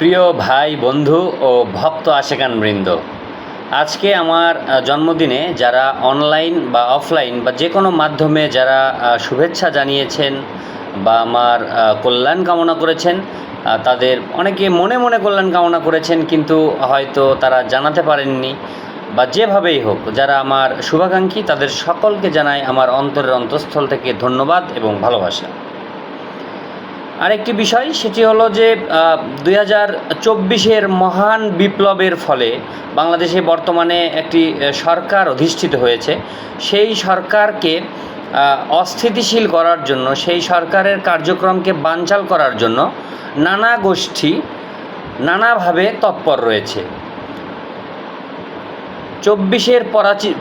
প্রিয় ভাই, বন্ধু ও ভক্ত আশেকান বৃন্দ, আজকে আমার জন্মদিনে যারা অনলাইন বা অফলাইন বা যে কোনো মাধ্যমে যারা শুভেচ্ছা জানিয়েছেন বা আমার কল্যাণ কামনা করেছেন তাদের অনেকে মনে মনে কল্যাণ কামনা করেছেন কিন্তু হয়তো তারা জানাতে পারেননি বা যেভাবেই হোক, যারা আমার শুভাকাঙ্ক্ষী তাদের সকলকে জানাই আমার অন্তরের অন্তঃস্থল থেকে ধন্যবাদ এবং ভালোবাসা। আরেকটি বিষয়, সেটি হলো যে দুই হাজার চব্বিশের মহান বিপ্লবের ফলে বাংলাদেশে বর্তমানে একটি সরকার অধিষ্ঠিত হয়েছে। সেই সরকারকে অস্থিতিশীল করার জন্য, সেই সরকারের কার্যক্রমকে বানচাল করার জন্য নানা গোষ্ঠী নানাভাবে তৎপর রয়েছে। চব্বিশের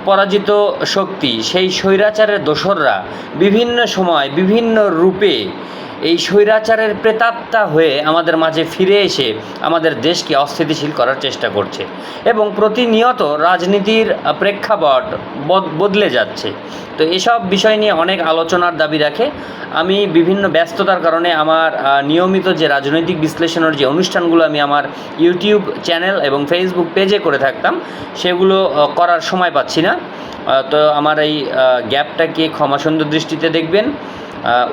পরাজিত শক্তি, সেই স্বৈরাচারের দোসররা বিভিন্ন সময় বিভিন্ন রূপে এই স্বৈরাচারের প্রেতাত্মা হয়ে আমাদের মাঝে ফিরে এসে আমাদের দেশকে অস্থিতিশীল করার চেষ্টা করছে এবং প্রতিনিয়ত রাজনীতির প্রেক্ষাপট বদ- বদলে যাচ্ছে। তো এসব বিষয় নিয়ে অনেক আলোচনার দাবি রাখে। আমি বিভিন্ন ব্যস্ততার কারণে আমার নিয়মিত যে রাজনৈতিক বিশ্লেষণের যে অনুষ্ঠানগুলো আমি আমার ইউটিউব চ্যানেল এবং ফেসবুক পেজে করে থাকতাম, সেগুলো করার সময় পাচ্ছি না। তো আমার এই গ্যাপটাকে ক্ষমাসুন্দর দৃষ্টিতে দেখবেন।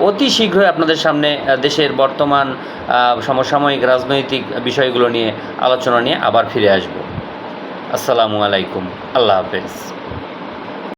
অতি শীঘ্রই আপনাদের সামনে দেশের বর্তমান সমসাময়িক রাজনৈতিক বিষয়গুলো নিয়ে আলোচনা নিয়ে আবার ফিরে আসব। আসসালামু আলাইকুম। আল্লাহ হাফেজ।